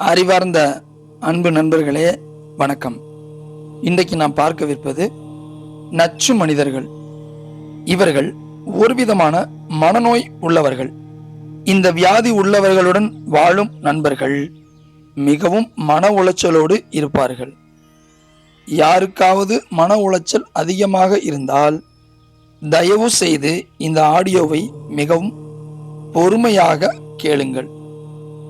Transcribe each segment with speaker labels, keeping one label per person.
Speaker 1: அறிவார்ந்த அன்பு நண்பர்களே வணக்கம். இன்றைக்கு நாம் பார்க்கவிருப்பது நச்சு மனிதர்கள். இவர்கள் ஒருவிதமான மனநோய் உள்ளவர்கள். இந்த வியாதி உள்ளவர்களுடன் வாழும் நண்பர்கள். மிகவும் மன உளைச்சலோடு இருப்பார்கள். யாருக்காவது மன உளைச்சல் அதிகமாக இருந்தால் தயவு செய்து இந்த ஆடியோவை மிகவும் பொறுமையாக கேளுங்கள்.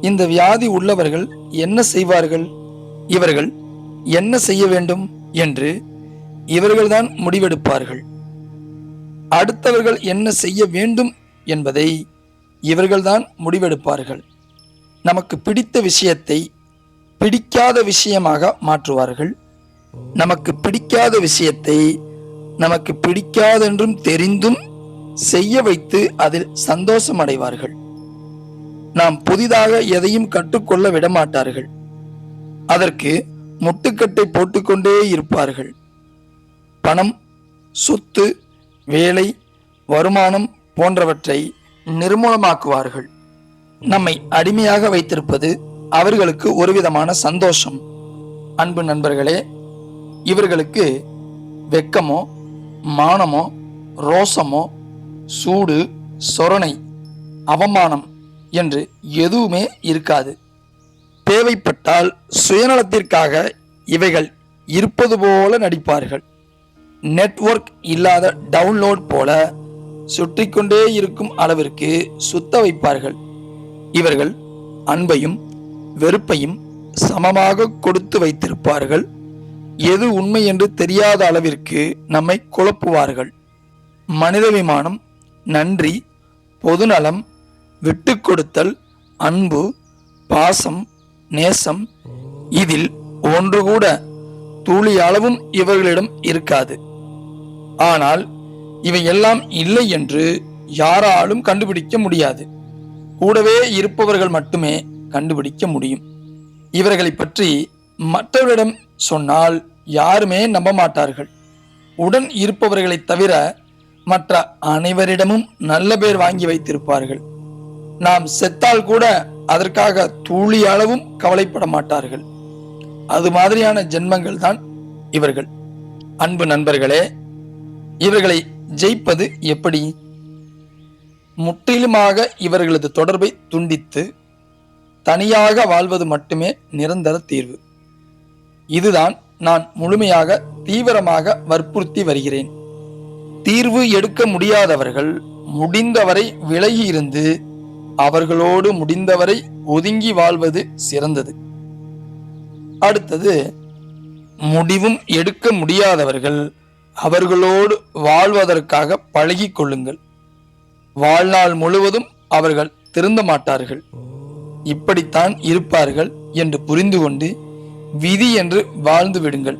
Speaker 1: இந்த வியாதி உள்ளவர்கள் என்ன செய்வார்கள்? இவர்கள் என்ன செய்ய வேண்டும் என்று இவர்கள்தான் முடிவெடுப்பார்கள். அடுத்தவர்கள் என்ன செய்ய வேண்டும் என்பதை இவர்கள்தான் முடிவெடுப்பார்கள். நமக்கு பிடித்த விஷயத்தை பிடிக்காத விஷயமாக மாற்றுவார்கள். நமக்கு பிடிக்காத விஷயத்தை நமக்கு பிடிக்காதென்றும் தெரிந்தும் செய்ய வைத்து அதில் சந்தோஷம் அடைவார்கள் நாம் புதிதாக எதையும் கற்றுக்கொள்ள விடமாட்டார்கள். அதற்கு முட்டுக்கட்டை போட்டுக்கொண்டே இருப்பார்கள். பணம் சொத்து வேலை வருமானம் போன்றவற்றை நிர்மூலமாக்குவார்கள். நம்மை அடிமையாக வைத்திருப்பது அவர்களுக்கு ஒருவிதமான சந்தோஷம். அன்பு நண்பர்களே இவர்களுக்கு வெக்கமோ மானமோ ரோசமோ சூடு சொரணை அவமானம் என்று எதுவுமே இருக்காது. தேவைப்பட்டால் சுயநலத்திற்காக இவைகள் இருப்பது போல நடிப்பார்கள். நெட்வொர்க் இல்லாத டவுன்லோட் போல சுற்றிக்கொண்டே இருக்கும் அளவிற்கு சுத்த வைப்பார்கள். இவர்கள் அன்பையும் வெறுப்பையும் சமமாக கொடுத்து வைத்திருப்பார்கள். எது உண்மை என்று தெரியாத அளவிற்கு நம்மை குழப்புவார்கள். மனிதாபிமானம் நன்றி பொதுநலம் விட்டு கொடுத்தல் அன்பு பாசம் நேசம் இதில் ஒன்று கூட துளி அளவும் இவர்களிடம் இருக்காது. ஆனால் இவை எல்லாம் இல்லை என்று யாராலும் கண்டுபிடிக்க முடியாது. கூடவே இருப்பவர்கள் மட்டுமே கண்டுபிடிக்க முடியும். இவர்களை பற்றி மற்றவரிடம் சொன்னால் யாருமே நம்ப மாட்டார்கள். உடன் இருப்பவர்களைத் தவிர மற்ற அனைவரிடமும் நல்ல பேர் வாங்கி வைத்திருப்பார்கள். நாம் செத்தால் கூட அதற்காக துளி அளவும் கவலைப்பட மாட்டார்கள். அது மாதிரியான ஜென்மங்கள் தான் இவர்கள். அன்பு நண்பர்களே இவர்களை ஜெயிப்பது எப்படி? முற்றிலுமாக இவர்களது தொடர்பை துண்டித்து தனியாக வாழ்வது மட்டுமே நிரந்தர தீர்வு. இதுதான் நான் முழுமையாக தீவிரமாக வற்புறுத்தி வருகிறேன். தீர்வு எடுக்க முடியாதவர்கள் முடிந்தவரை விலகி இருந்து அவர்களோடு முடிந்தவரை ஒதுங்கி வாழ்வது சிறந்தது. அடுத்தது முடிவும் எடுக்க முடியாதவர்கள் அவர்களோடு வாழ்வதற்காக பழகிக்கொள்ளுங்கள் வாழ்நாள் முழுவதும் அவர்கள் திருந்த மாட்டார்கள். இப்படித்தான் இருப்பார்கள் என்று புரிந்து கொண்டு விதி என்று வாழ்ந்து விடுங்கள்.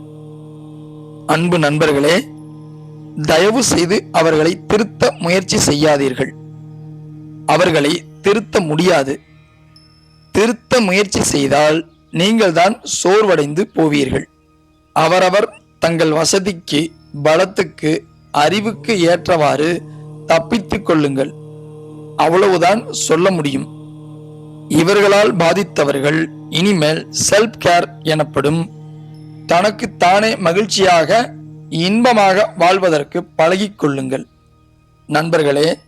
Speaker 1: அன்பு நண்பர்களே தயவு செய்து அவர்களை திருத்த முயற்சி செய்யாதீர்கள். அவர்களை திருத்த முடியாது. திருத்த முயற்சி செய்தால் நீங்கள்தான் சோர்வடைந்து போவீர்கள். அவரவர் தங்கள் வசதிக்கு பலத்துக்கு அறிவுக்கு ஏற்றவாறு தப்பித்து கொள்ளுங்கள். அவ்வளவுதான் சொல்ல முடியும். இவர்களால் பாதித்தவர்கள் இனிமேல் செல்ஃப் கேர் எனப்படும் தனக்கு தானே மகிழ்ச்சியாக இன்பமாக வாழ்வதற்கு பழகிக்கொள்ளுங்கள் நண்பர்களே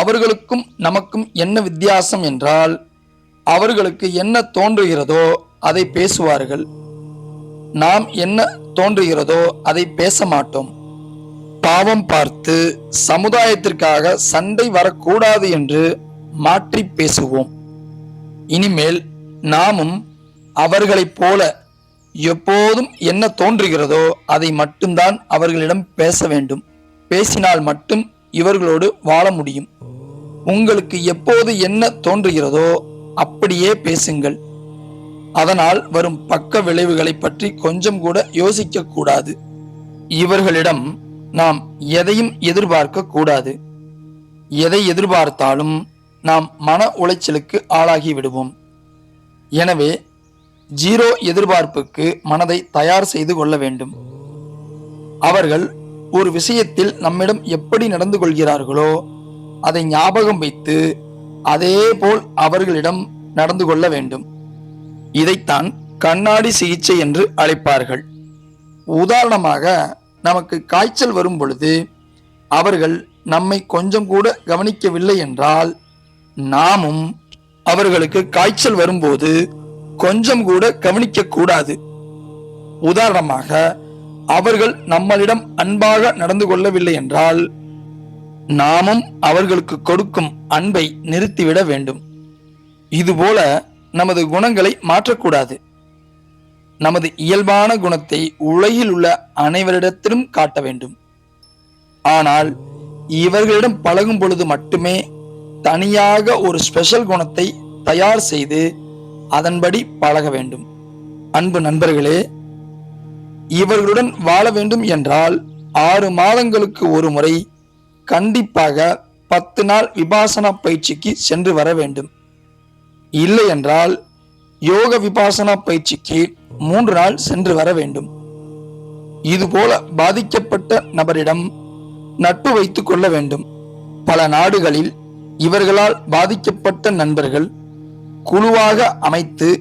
Speaker 1: அவர்களுக்கும் நமக்கும் என்ன வித்தியாசம் என்றால் அவர்களுக்கு என்ன தோன்றுகிறதோ அதை பேசுவார்கள். நாம் என்ன தோன்றுகிறதோ அதை பேச மாட்டோம் பாவம் பார்த்து சமுதாயத்திற்காக சண்டை வரக்கூடாது என்று மாற்றி பேசுவோம். இனிமேல் நாமும் அவர்களைப் போல எப்போதும் என்ன தோன்றுகிறதோ அதை மட்டும்தான் அவர்களிடம் பேச வேண்டும். பேசினால் மட்டும் இவர்களோடு வாழ முடியும். உங்களுக்கு எப்போது என்ன தோன்றுகிறதோ அப்படியே பேசுங்கள். அதனால் வரும் பக்க விளைவுகளை பற்றி கொஞ்சம் கூட யோசிக்க கூடாது. இவர்களிடம் நாம் எதையும் எதிர்பார்க்க கூடாது. எதை எதிர்பார்த்தாலும் நாம் மன உளைச்சலுக்கு ஆளாகி விடுவோம். எனவே ஜீரோ எதிர்பார்ப்புக்கு மனதை தயார் செய்து கொள்ள வேண்டும். அவர்கள் ஒரு விஷயத்தில் நம்மிடம் எப்படி நடந்து கொள்கிறார்களோ அதை ஞாபகம் வைத்து அதே போல் அவர்களிடம் நடந்து கொள்ள வேண்டும். இதைத்தான் கண்ணாடி சிகிச்சை என்று அழைப்பார்கள். உதாரணமாக நமக்கு காய்ச்சல் வரும் பொழுது அவர்கள் நம்மை கொஞ்சம் கூட கவனிக்கவில்லை என்றால் நாமும் அவர்களுக்கு காய்ச்சல் வரும்போது கொஞ்சம் கூட கவனிக்க கூடாது. உதாரணமாக அவர்கள் நம்மளிடம் அன்பாக நடந்து கொள்ளவில்லை என்றால் நாமும் அவர்களுக்கு கொடுக்கும் அன்பை நிறுத்திவிட வேண்டும். இதுபோல நமது குணங்களை மாற்றக்கூடாது. நமது இயல்பான குணத்தை உலகில் உள்ள அனைவரிடத்திலும் காட்ட வேண்டும். ஆனால் இவர்களிடம் பழகும் பொழுது மட்டுமே தனியாக ஒரு ஸ்பெஷல் குணத்தை தயார் செய்து அதன்படி பழக வேண்டும். அன்பு நண்பர்களே இவர்களுடன் வாழ வேண்டும் என்றால் ஆறு மாதங்களுக்கு ஒரு முறை கண்டிப்பாக பத்து நாள் விபாசனா பயிற்சிக்கு சென்று வர வேண்டும். இல்லை என்றால் யோக விபாசனா பயிற்சிக்கு மூன்று நாள் சென்று வர வேண்டும். இதுபோல பாதிக்கப்பட்ட நபரிடம் நட்பு வைத்துக் கொள்ள வேண்டும். பல நாடுகளில் இவர்களால் பாதிக்கப்பட்ட நண்பர்கள் குழுவாக அமைத்து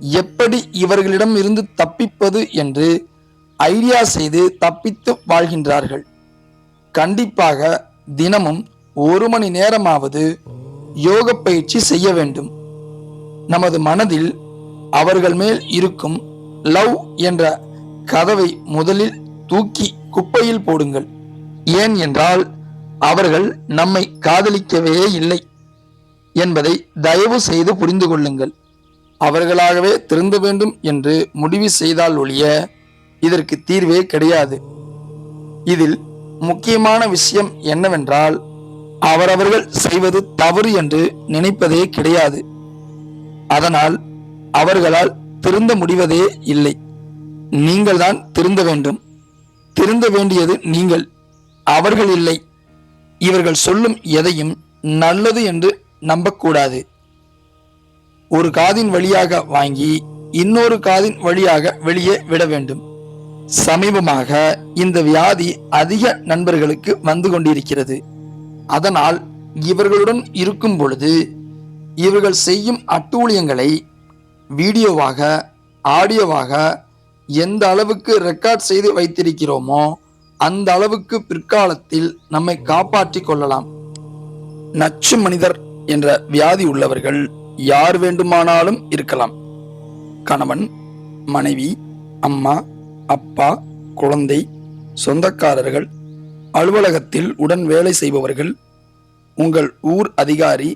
Speaker 1: எப்படி இவர்களிடம் இருந்து தப்பிப்பது என்று ஐடியா செய்து தப்பித்து வாழ்கின்றார்கள். கண்டிப்பாக தினமும் ஒரு மணி நேரமாவது யோக பயிற்சி செய்ய வேண்டும். நமது மனதில் அவர்கள் மேல் இருக்கும் லவ் என்ற கதவை முதலில் தூக்கி குப்பையில் போடுங்கள். ஏன் என்றால் அவர்கள் நம்மை காதலிக்கவே இல்லை என்பதை தயவு செய்து புரிந்து கொள்ளுங்கள். அவர்களாகவே திருந்த வேண்டும் என்று முடிவு செய்தால் ஒழிய இதற்கு தீர்வே கிடையாது. இதில் முக்கியமான விஷயம் என்னவென்றால் அவரவர்கள் செய்வது தவறு என்று நினைப்பதே கிடையாது. அதனால் அவர்களால் திருந்த முடிவதே இல்லை. நீங்கள்தான் திருந்த வேண்டும். திருந்த வேண்டியது நீங்கள். அவர்கள் இல்லை. இவர்கள் சொல்லும் எதையும் நல்லது என்று நம்பக்கூடாது. ஒரு காதின் வழியாக வாங்கி இன்னொரு காதின் வழியாக வெளியே விட வேண்டும். சமீபமாக இந்த வியாதி அதிக நண்பர்களுக்கு வந்து கொண்டிருக்கிறது. அதனால் இவர்களுடன் இருக்கும் பொழுது இவர்கள் செய்யும் அட்டூழியங்களை வீடியோவாக ஆடியோவாக எந்த அளவுக்கு ரெக்கார்ட் செய்து வைத்திருக்கிறோமோ அந்த அளவுக்கு பிற்காலத்தில் நம்மை காப்பாற்றிக் கொள்ளலாம். நச்சு மனிதர் என்ற வியாதி உள்ளவர்கள் யார் வேண்டுமானாலும் இருக்கலாம். கணவன் மனைவி அம்மா அப்பா குழந்தை சொந்தக்காரர்கள் அலுவலகத்தில் உடன் வேலை செய்பவர்கள் உங்கள் ஊர் அதிகாரி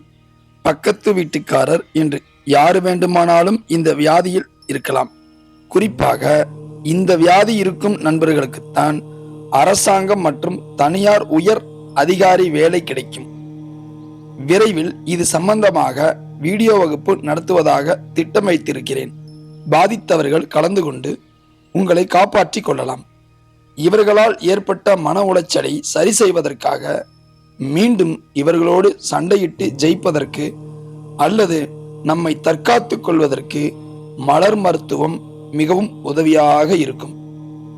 Speaker 1: பக்கத்து வீட்டுக்காரர் என்று யார் வேண்டுமானாலும் இந்த வியாதியில் இருக்கலாம். குறிப்பாக இந்த வியாதி இருக்கும் நண்பர்களுக்குத்தான் அரசாங்கம் மற்றும் தனியார் உயர் அதிகாரி வேலை கிடைக்கும். விரைவில் இது சம்பந்தமாக வீடியோ வகுப்பு நடத்துவதாக திட்டமைத்திருக்கிறேன் பாதித்தவர்கள் கலந்து கொண்டு உங்களை காப்பாற்றி கொள்ளலாம். இவர்களால் ஏற்பட்ட மன உளைச்சலை சரி செய்வதற்காக மீண்டும் இவர்களோடு சண்டையிட்டு ஜெயிப்பதற்கு அல்லது நம்மை தற்காத்துக் கொள்வதற்கு மலர் மருத்துவம் மிகவும் உதவியாக இருக்கும்.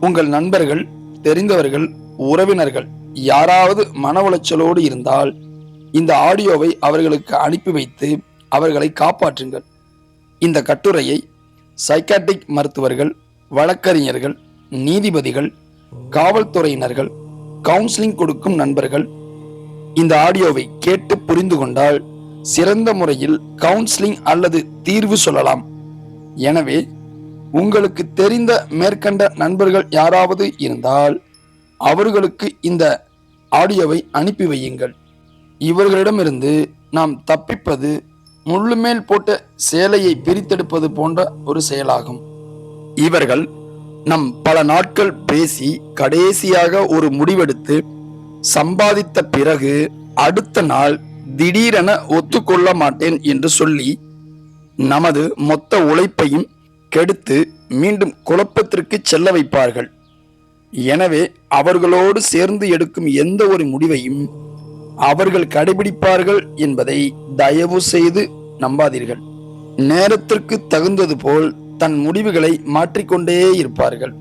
Speaker 1: உங்கள் நண்பர்கள் தெரிந்தவர்கள் உறவினர்கள் யாராவது மன உளைச்சலோடு இருந்தால் இந்த ஆடியோவை அவர்களுக்கு அனுப்பி வைத்து அவர்களை காப்பாற்றுங்கள். இந்த கட்டுரையை சைக்காட்டிக் மருத்துவர்கள் வழக்கறிஞர்கள் நீதிபதிகள் காவல்துறையினர்கள் கவுன்சிலிங் கொடுக்கும் நண்பர்கள் இந்த ஆடியோவை கேட்டு புரிந்து கொண்டால் சிறந்த முறையில் கவுன்சிலிங் அல்லது தீர்வு சொல்லலாம். எனவே உங்களுக்கு தெரிந்த மேற்கண்ட நண்பர்கள் யாராவது இருந்தால் அவர்களுக்கு இந்த ஆடியோவை அனுப்பி வையுங்கள். இவர்களிடமிருந்து நாம் தப்பிப்பது முள்ளுமேல் போட்ட சேலையை பிரித்தெடுப்பது போன்ற ஒரு செயலாகும். இவர்கள் நம் பல நாட்கள் பேசி கடைசியாக ஒரு முடிவெடுத்து சம்பாதித்த பிறகு அடுத்த நாள் திடீரென ஒத்துக்கொள்ள மாட்டேன் என்று சொல்லி நமது மொத்த உழைப்பையும் கெடுத்து மீண்டும் குழப்பத்திற்கு செல்ல வைப்பார்கள். எனவே அவர்களோடு சேர்ந்து எடுக்கும் எந்த ஒரு முடிவையும் அவர்கள் கடைபிடிப்பார்கள் என்பதை தயவு செய்து நம்பாதீர்கள். நேரத்திற்கு தகுந்தது போல் தன் முடிவுகளை மாற்றிக்கொண்டே இருப்பார்கள்.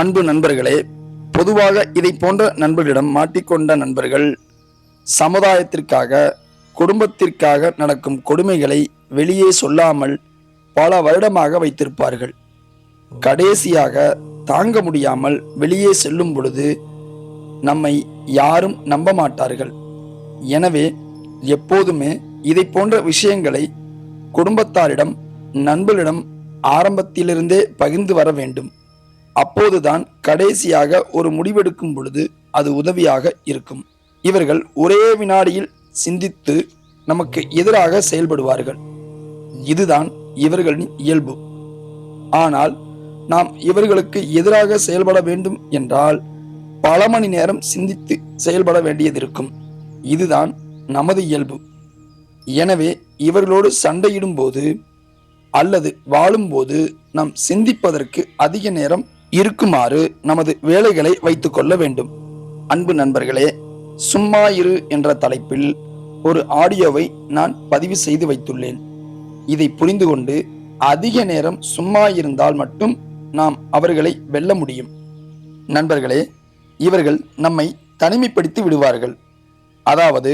Speaker 1: அன்பு நண்பர்களே பொதுவாக இதை போன்ற நண்பர்களிடம் மாட்டிக்கொண்ட நண்பர்கள் சமுதாயத்திற்காக குடும்பத்திற்காக நடக்கும் கொடுமைகளை வெளியே சொல்லாமல் பல வருடமாக வைத்திருப்பார்கள். கடைசியாக தாங்க முடியாமல் வெளியே செல்லும் பொழுது நம்மை யாரும் நம்ப மாட்டார்கள். எனவே எப்போதுமே இதை போன்ற விஷயங்களை குடும்பத்தாரிடம் நண்பர்களிடம் ஆரம்பத்திலிருந்தே பகிர்ந்து வர வேண்டும். அப்போதுதான் கடைசியாக ஒரு முடிவெடுக்கும் பொழுது அது உதவியாக இருக்கும். இவர்கள் ஒரே வினாடியில் சிந்தித்து நமக்கு எதிராக செயல்படுவார்கள். இதுதான் இவர்களின் இயல்பு. ஆனால் நாம் இவர்களுக்கு எதிராக செயல்பட வேண்டும் என்றால் பல மணி நேரம் சிந்தித்து செயல்பட வேண்டியதிருக்கும். இதுதான் நமது இயல்பு. எனவே இவர்களோடு சண்டையிடும் போது அல்லது வாழும்போது நாம் சிந்திப்பதற்கு அதிக நேரம் இருக்குமாறு நமது வேலைகளை வைத்துக் கொள்ள வேண்டும். அன்பு நண்பர்களே சும்மா இரு என்ற தலைப்பில் ஒரு ஆடியோவை நான் பதிவு செய்து வைத்துள்ளேன். இதை புரிந்து கொண்டு அதிக நேரம் சும்மா இருந்தால் மட்டும் நாம் அவர்களை வெல்ல முடியும். நண்பர்களே இவர்கள் நம்மை தனிமைப்படுத்தி விடுவார்கள். அதாவது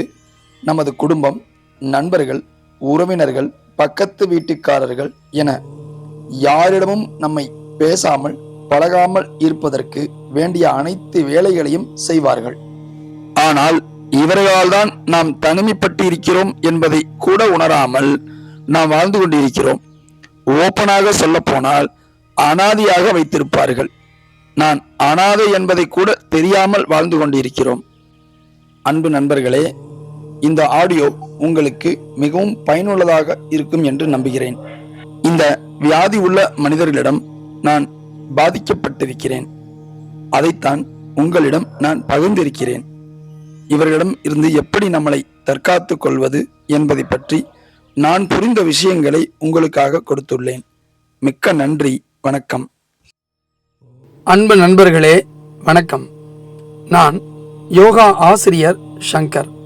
Speaker 1: நமது குடும்பம் நண்பர்கள் உறவினர்கள் பக்கத்து வீட்டுக்காரர்கள் என யாரிடமும் நம்மை பேசாமல் பழகாமல் இருப்பதற்கு வேண்டிய அனைத்து வேலைகளையும் செய்வார்கள். ஆனால் இவர்களால் தான் நாம் தனிமைப்பட்டு இருக்கிறோம் என்பதை கூட உணராமல் நாம் வாழ்ந்து கொண்டிருக்கிறோம். ஓப்பனாக சொல்லப்போனால் அனாதியாக வைத்திருப்பார்கள். நான் அனாதை என்பதை கூட தெரியாமல் வாழ்ந்து கொண்டிருக்கிறோம். அன்பு நண்பர்களே இந்த ஆடியோ உங்களுக்கு மிகவும் பயனுள்ளதாக இருக்கும் என்று நம்புகிறேன். இந்த வியாதி உள்ள மனிதர்களிடம் நான் பாதிக்கப்பட்டிருக்கிறேன். அதைத்தான் உங்களிடம் நான் பகிர்ந்திருக்கிறேன். இவர்களிடம் இருந்து எப்படி நம்மளை தற்காத்துக் கொள்வது என்பதை பற்றி நான் புரிந்த விஷயங்களை உங்களுக்காக கொடுத்துள்ளேன். மிக்க நன்றி வணக்கம். அன்பு நண்பர்களே வணக்கம். நான் யோகா ஆசிரியர் சங்கர்.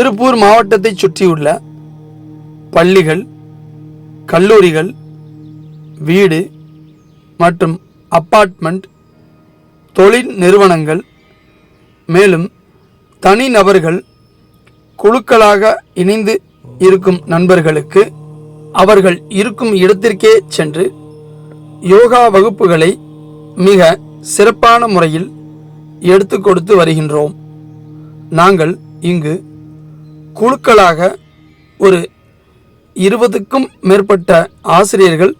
Speaker 1: திருப்பூர் மாவட்டத்தைச் சுற்றியுள்ள பள்ளிகள் கல்லூரிகள் வீடு மற்றும் அப்பார்ட்மெண்ட் தொழில் நிறுவனங்கள் மேலும் தனிநபர்கள் குழுக்களாக இணைந்து இருக்கும் நண்பர்களுக்கு அவர்கள் இருக்கும் இடத்திற்கே சென்று யோகா வகுப்புகளை மிக சிறப்பான முறையில் எடுத்து கொடுத்து வருகின்றோம். நாங்கள் இங்கு குழுக்களாக ஒரு இருபதுக்கும் மேற்பட்ட ஆசிரியர்கள்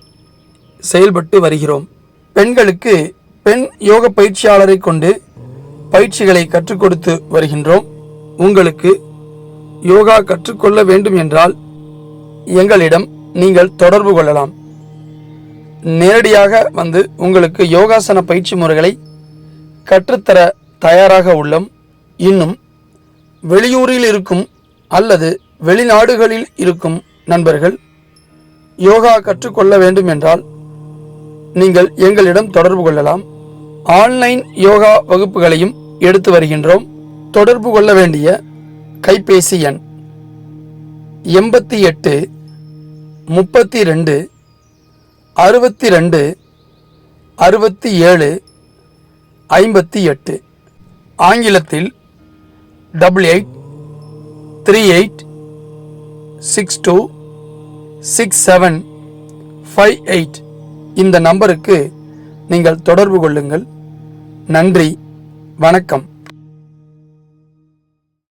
Speaker 1: செயல்பட்டு வருகிறோம். பெண்களுக்கு பெண் யோக பயிற்சியாளரை கொண்டு பயிற்சிகளை கற்றுக் கொடுத்து வருகின்றோம். உங்களுக்கு யோகா கற்றுக்கொள்ள வேண்டும் என்றால் எங்களிடம் நீங்கள் தொடர்பு கொள்ளலாம். நேரடியாக வந்து உங்களுக்கு யோகாசன பயிற்சி முறைகளை கற்றுத்தர தயாராக உள்ளோம். இன்னும் வெளியூரில் இருக்கும் அல்லது வெளிநாடுகளில் இருக்கும் நண்பர்கள் யோகா கற்றுக்கொள்ள வேண்டும் என்றால் நீங்கள் எங்களிடம் தொடர்பு கொள்ளலாம். ஆன்லைன் யோகா வகுப்புகளையும் எடுத்து வருகின்றோம். தொடர்பு கொள்ள வேண்டிய கைபேசி எண் எண்பத்தி எட்டு முப்பத்தி ரெண்டு அறுபத்தி ரெண்டு அறுபத்தி ஏழு ஐம்பத்தி எட்டு. ஆங்கிலத்தில் double eight three eight six two six seven five eight இந்த நம்பருக்கு நீங்கள் தொடர்பு கொள்ளுங்கள். நன்றி. வணக்கம்.